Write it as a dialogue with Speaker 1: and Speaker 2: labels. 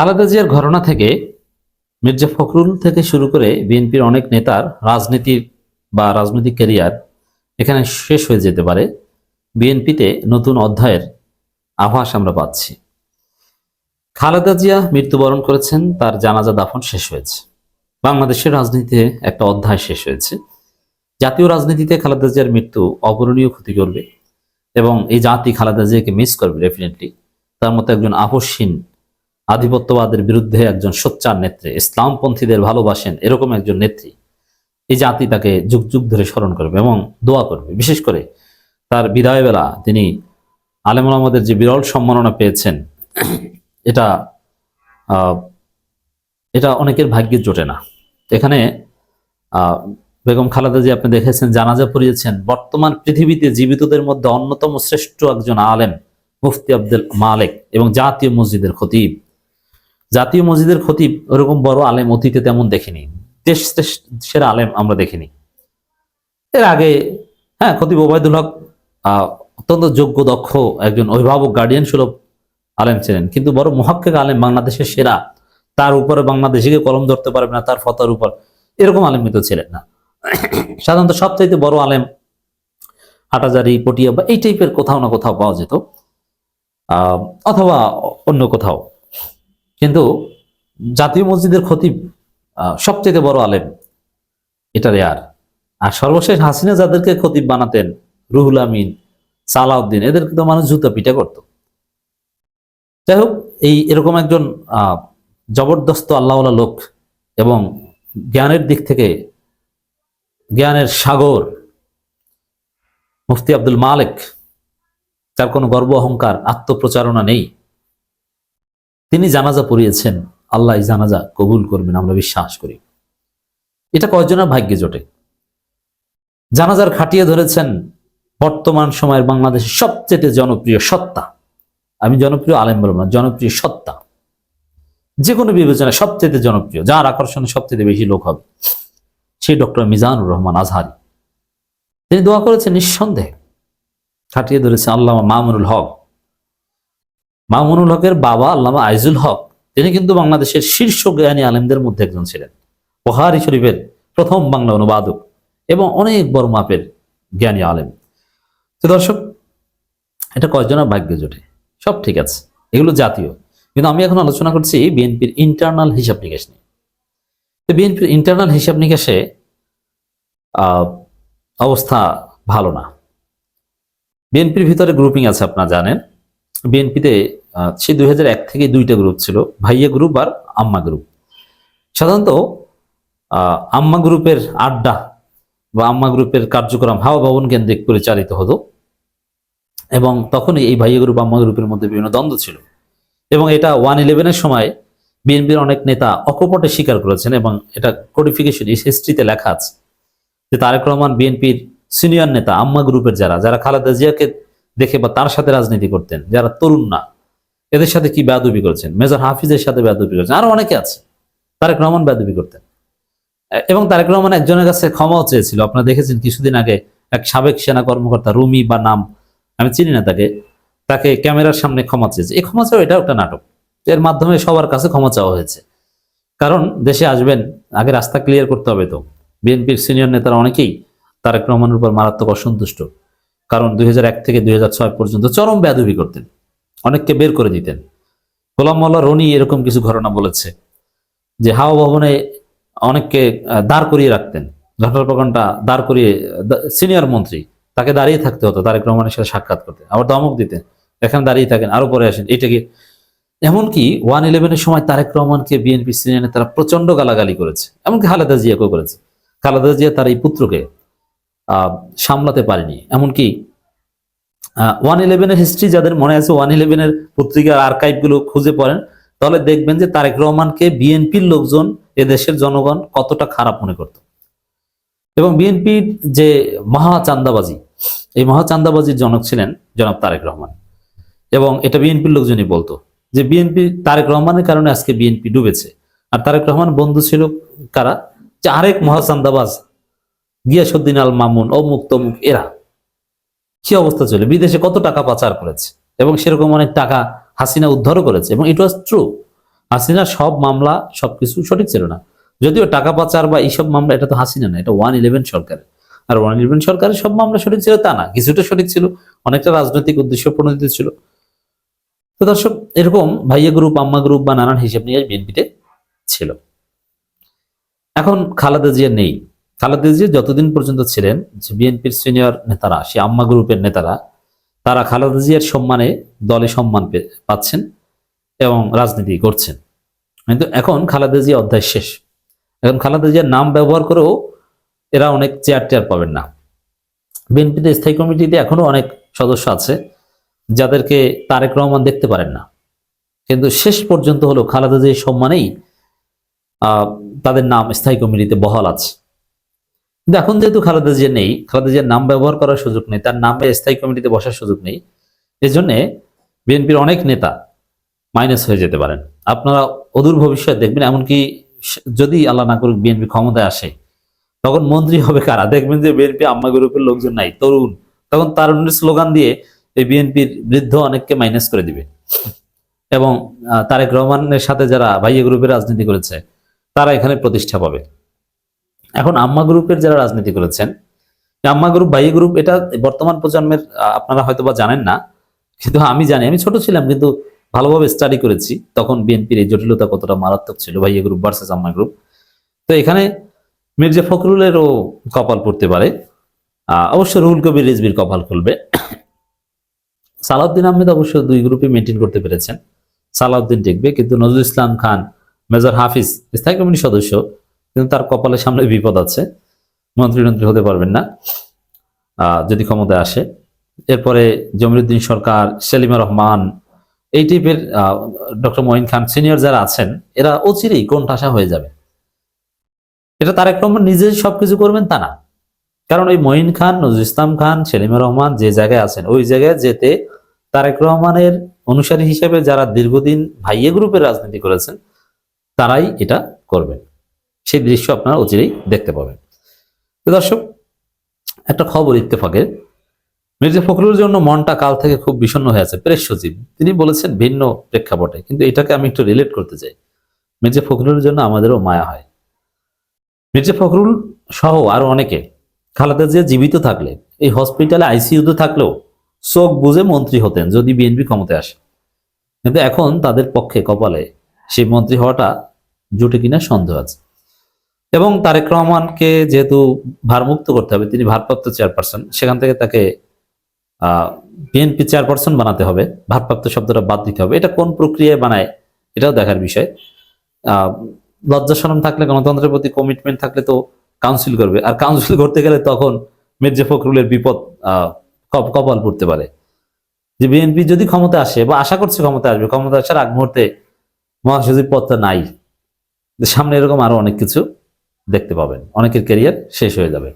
Speaker 1: খালেদা জিয়ার ঘটনা থেকে মির্জা ফখরুল থেকে শুরু করে বিএনপির অনেক নেতার রাজনীতির বা রাজনৈতিক ক্যারিয়ার এখানে শেষ হয়ে যেতে পারে। বিএনপিতে নতুন অধ্যায়ের আভাস আমরা পাচ্ছি। খালেদা জিয়া মৃত্যুবরণ করেছেন, তার জানাজা দাফন শেষ হয়েছে। বাংলাদেশের রাজনীতিতে একটা অধ্যায় শেষ হয়েছে। জাতীয় রাজনীতিতে খালেদা জিয়ার মৃত্যু অপূরণীয় ক্ষতি করবে এবং এই জাতি খালেদা জিয়াকে মিস করবে ডেফিনেটলি তার মতো একজন আপসহীন আধিপত্যবাদের বিরুদ্ধে একজন সোচ্চার নেত্রী, ইসলামপন্থীদের ভালোবাসেন এরকম একজন নেত্রী, এই জাতি তাকে যুগ যুগ ধরে স্মরণ করবে এবং দোয়া করবে। বিশেষ করে তার বিদায়বেলা তিনি আলেমুল আমাদের যে বিরল সম্মাননা পেয়েছেন, এটা এটা অনেকের ভাগ্যে জোটে না। এখানে বেগম খালেদা জি আপনি দেখেছেন, জানাজা পড়িয়েছেন। বর্তমান পৃথিবীতে জীবিতদের মধ্যে অন্যতম শ্রেষ্ঠ একজন আলেম মুফতি আব্দুল মালেক এবং জাতীয় মসজিদের খতিব। জাতীয় মসজিদের খতিব ওরকম বড় আলেম অতীতে তেমন দেখিনি। দেশ সেরা আলেম আমরা দেখিনি। এর আগে হ্যাঁ খতিব ওবায়দুল হক অত্যন্ত যোগ্য, দক্ষ একজন অভিভাবক গার্ডিয়ান সুলভ আলেম ছিলেন। কিন্তু বড় মহাক্কেক আলেম বাংলাদেশের সেরা, তার উপরে বাংলাদেশিকে কলম ধরতে পারবে না, তার ফতার উপর এরকম আলেম কিন্তু ছিলেন না। সাধারণত সবচাইতে বড় আলেম হাটাজারি, পটিয়া বা এই টাইপের কোথাও না কোথাও পাওয়া যেত। অথবা অন্য কোথাও। জাতীয় মসজিদের খতিব সবচেয়ে বড় আলেম এটা রেয়ার আর। সর্বশেষ হাসিনা যাদেরকে খতিব বানাতেন, রুহুল আমিন, সালাউদ্দিন, এদেরকে তো মানুষ জুতা পিটা করত। যাই হোক, এই এরকম একজন জবরদস্ত আল্লাহওয়ালা লোক এবং জ্ঞানের দিক থেকে জ্ঞানের সাগর, মুফতি আব্দুল মালিক তার কোনো গর্ব, অহংকার, আত্মপ্রচারণা নেই। তিনি জানাজা পড়িয়েছেন। আল্লাহ জানাজা কবুল করবেন, আমরা বিশ্বাস করি। এটা কয়জনের ভাগ্যে জোটে? জানাজার খাটিয়ে ধরেছেন বর্তমান সময়ের বাংলাদেশের সবচেয়ে জনপ্রিয় সত্তা। আমি জনপ্রিয় আলেম বলব না, জনপ্রিয় সত্তা। যে কোনো বিবেচনায় সবচেয়ে জনপ্রিয়, যার আকর্ষণে সবচেয়ে বেশি লোক হবে, সেই ডক্টর মিজানুর রহমান আজহারি। তিনি দোয়া করেছেন নিঃসন্দেহে। খাটিয়ে ধরেছে আল্লামা মামুনুল হক। মামুনুল হকের বাবা আল্লামা আইজুল হক, তিনি কিন্তু বাংলাদেশের শীর্ষ জ্ঞানী আলেমদের মধ্যে একজন ছিলেন। বহারি শরীফের প্রথম বাংলা অনুবাদক এবং অনেক বড় মাপের জ্ঞানী আলেম। তো দর্শক, এটা কয়জনের ভাগ্য জোটে। সব ঠিক আছে, এগুলো জাতীয়। কিন্তু আমি এখন আলোচনা করছি বিএনপির ইন্টারনাল হিসাব নিকাশ নিয়ে। তো বিএনপির ইন্টারনাল হিসাব নিকাশে অবস্থা ভালো না। বিএনপির ভিতরে গ্রুপিং আছে, আপনারা জানেন। বিএনপিতে সেই দুই থেকে দুইটা গ্রুপ ছিল, ভাইয়া গ্রুপ আর আম্মা গ্রুপ সাধারণত আম্মা গ্রুপের আড্ডা বা আম্মা গ্রুপের কার্যক্রম, হাওয়া ভবন কেন্দ্রিক পরিচালিত হতো এবং তখনই এই ভাইয়া গ্রুপ আম্মা গ্রুপের মধ্যে বিভিন্ন দ্বন্দ্ব ছিল। এবং এটা ওয়ান ইলেভেনের সময় বিএনপির অনেক নেতা অকপটে স্বীকার করেছেন এবং এটা কোডিফিকেশন হিস্ট্রিতে লেখা আছে যে তারেক রহমান বিএনপির সিনিয়র নেতা, আম্মা গ্রুপের যারা যারা খালেদা জিয়াকে দেখে বা তার সাথে রাজনীতি করতেন, যারা তরুণ না এদের সাথে কি বেয়াদবি করেছেন? মেজর হাফিজের সাথে বেয়াদবি করছেন। আরও অনেকে আছে। তারেক রহমান বেয়াদবি করতেন। এবং তারেক রহমান একজনের কাছে ক্ষমাও চেয়েছিল। আপনারা দেখেছেন কিছুদিন আগে এক সাবেক সেনা কর্মকর্তা রুমি বা নাম, আমি চিনি না তাকে তাকে ক্যামেরার সামনে ক্ষমা চেয়েছে। এই ক্ষমা চাওয়া এটাও একটা নাটক। এর মাধ্যমে সবার কাছে ক্ষমা চাওয়া হয়েছে। কারণ দেশে আসবেন, আগে রাস্তা ক্লিয়ার করতে হবে তো। বিএনপির সিনিয়র নেতারা অনেকেই তারেক রহমানের উপর মারাত্মক অসন্তুষ্ট। কারণ দুই হাজার এক থেকে দুই হাজার ছয় পর্যন্ত চরম বেয়াদবি করতেন। অনেককে বের করে দিতেন। গোলাম মোল্লা রনি এরকম কিছু ঘটনা বলেছে, যে হাওয়া ভবনে অনেককে দাঁড় করিয়ে রাখতেন। ঘটনার প্রকরণটা দাঁড় করিয়ে সিনিয়র মন্ত্রী, তাকে দাঁড়িয়ে থাকতে হতো, তারেক রহমানের সাথে সাক্ষাৎ করতে। আবার দমক দিতেন, এখানে দাঁড়িয়ে থাকেন, আরও পরে আসেন এটাকে এমনকি ওয়ান ইলেভেনের সময় তারেক রহমানকে বিএনপি সিনিয়র নেতারা প্রচণ্ড গালাগালি করেছে, এমনকি খালেদা জিয়াকেও করেছে। খালেদা জিয়া তার এই পুত্রকে সামলাতে পারেনি। এমনকি ওয়ান ইলেভেনের হিস্ট্রি যাদের মনে আছে ওয়ান ইলেভেনের পত্রিকার আর্কাইভগুলো খুঁজে পড়েন, তাহলে দেখবেন যে তারেক রহমানকে বিএনপির লোকজন এদেশের জনগণ কতটা খারাপ মনে করত। এবং বিএনপির যে মহা চান্দাবাজি এই মহা চান্দাবাজির জনক ছিলেন জনাব তারেক রহমান। এবং এটা বিএনপির লোকজনই বলতো যে বিএনপি তারেক রহমানের কারণে আজকে বিএনপি ডুবেছে। আর তারেক রহমান বন্ধু ছিল কারা? যে আরেক মহা চান্দাবাজ গিয়াসুদ্দিন আল মামুন অমুক তমুক, এরা। কি অবস্থা চলে। বিদেশে কত টাকা পাচার করেছে এবং সেরকম অনেক টাকা হাসিনা উদ্ধারও করেছে এবং ইট ওয়াজ ট্রু হাসিনার সব মামলা সবকিছু সঠিক ছিল না। যদিও টাকা পাচার বা এইসব মামলা, এটা তো হাসিনা না, এটা ওয়ান ইলেভেন সরকারের। আর ওয়ান ইলেভেন সরকারের সব মামলা সঠিক ছিল তা না, কিছুটা সঠিক ছিল, অনেকটা রাজনৈতিক উদ্দেশ্য প্রণোদিত ছিল। তো দর্শক, এরকম ভাইয়া গ্রুপ আম্মা গ্রুপ বা নানান হিসেব নিয়ে বিএনপিতে ছিল। এখন খালেদা জিয়া নেই। খালেদা জিয়া যতদিন পর্যন্ত ছিলেন যে বিএনপির সিনিয়র নেতারা, সে আম্মা গ্রুপের নেতারা, তারা খালেদা জিয়ার সম্মানে দলে সম্মান পাচ্ছেন এবং রাজনীতি করছেন। কিন্তু এখন খালেদা জিয়া অধ্যায় শেষ। এখন খালেদা জিয়ার নাম ব্যবহার করেও এরা অনেক চেয়ার টেয়ার পাবেন না। বিএনপিতে স্থায়ী কমিটিতে এখনও অনেক সদস্য আছে যাদেরকে তারেক রহমান দেখতে পারেন না। কিন্তু শেষ পর্যন্ত হলো খালেদা জিয়ার সম্মানেই তাদের নাম স্থায়ী কমিটিতে বহাল আছে। কিন্তু এখন যেহেতু খালেদা জিয়া নেই, খালেদা জিয়ার নাম ব্যবহার করার সুযোগ নেই, তার নামে স্থায়ী কমিটিতে বসার সুযোগ নেই এই জন্যে বিএনপির অনেক নেতা মাইনাস হয়ে যেতে পারেন। আপনারা অদূর ভবিষ্যৎ দেখবেন, এমনকি যদি আল্লাহ না করুক বিএনপি ক্ষমতায় আসে, তখন মন্ত্রী হবে কারা? দেখবেন যে বিএনপি আম্মা গ্রুপের লোকজন নাই, তরুণ। তখন তারুণের স্লোগান দিয়ে এই বিএনপির বৃদ্ধ অনেককে মাইনাস করে দিবে। এবং তারেক রহমানের সাথে যারা ভাইয়া গ্রুপের রাজনীতি করেছে, তারা এখানে প্রতিষ্ঠা পাবে। এখন আম্মা গ্রুপের যারা রাজনীতি করেছেন আম্মা গ্রুপ ভাইয়া গ্রুপ, এটা বর্তমান প্রজন্মের আপনারা হয়তো বা জানেন না, কিন্তু আমি জানি, আমি ছোট ছিলাম, কিন্তু ভালোভাবে স্টাডি করেছি। তখন বিএনপির এই জটিলতা কতটা মারাত্মক ছিল ভাইয়া গ্রুপ ভার্সেস আম্মা গ্রুপ তো এখানে মির্জা ফখরুলেরও কপাল পড়তে পারে। অবশ্য রুহুল কবির রিজবির কপাল খুলবে। সালাউদ্দিন আহমেদ অবশ্য দুই গ্রুপে মেনটেন করতে পেরেছেন। সালাউদ্দিন টিকবে, কিন্তু নজরুল ইসলাম খান, মেজর হাফিজ, স্থায়ী কমিটির সদস্য কিন্তু তার কপালের সামনে বিপদ আছে। মন্ত্রী মন্ত্রী হতে পারবেন না যদি ক্ষমতায় আসে। এরপরে জমিরুদ্দিন সরকার, সেলিমা রহমান, এই টাইপের ডক্টর মঈন খান সিনিয়র যারা আছেন, এরা অচিরেই কোণঠাসা হয়ে যাবে। এটা তারেক রহমান নিজে সবকিছু করবেন তা না। কারণ ওই মঈন খান, নজরুল ইসলাম খান, সেলিমা রহমান যে জায়গায় আছেন, ওই জায়গায় যেতে তারেক রহমানের অনুসারী হিসেবে যারা দীর্ঘদিন ভাইয়ে গ্রুপের রাজনীতি করেছেন, তারাই এটা করবেন। সেই দৃশ্য আপনারা অচিরেই দেখতে পাবেন। দর্শক, একটা খবর ইত্তেফাকের। মির্জা ফখরুলের জন্য মনটা কাল থেকে খুব বিষণ্ণ হয়ে আছে। প্রেস সচিব, তিনি বলেছেন ভিন্ন প্রেক্ষাপটে, কিন্তু এটাকে আমি একটু রিলেট করতে চাই। মির্জা ফখরুলের জন্য আমাদেরও মায়া হয়। মির্জা ফখরুল সহ আরও অনেকে, খালেদা জিয়া জীবিত থাকলে, এই হসপিটালে আইসিইউতে থাকলেও চোখ বুঝে মন্ত্রী হতেন যদি বিএনপি ক্ষমতায় আসে। কিন্তু এখন তাদের পক্ষে কপালে সেই মন্ত্রী হওয়াটা জুটে কিনা সন্দেহ আছে। এবং তারেক রহমানকে যেহেতু ভারমুক্ত করতে হবে তিনি ভারপ্রাপ্ত চেয়ারপারসন সেখান থেকে তাকে বিএনপি চেয়ারপারসন বানাতে হবে ভারপ্রাপ্ত শব্দটা বাদ দিতে হবে। এটা কোন প্রক্রিয়ায় বানায় এটাও দেখার বিষয়। আহ, লজ্জা শরম থাকলে গণতন্ত্রের প্রতি কমিটমেন্ট থাকলে তো কাউন্সিল করবে আর কাউন্সিল করতে গেলে তখন মির্জা ফখরুলের বিপদ কপাল পড়তে পারে। যে বিএনপি যদি ক্ষমতা আসে বা আশা করছে ক্ষমতা আসবে ক্ষমতা আসার আগ মুহূর্তে মহাসচিব পদটা নাই। সামনে এরকম আরও অনেক কিছু। দেখতে পাবেন। অনেকের কেরিয়ার শেষ হয়ে যাবে।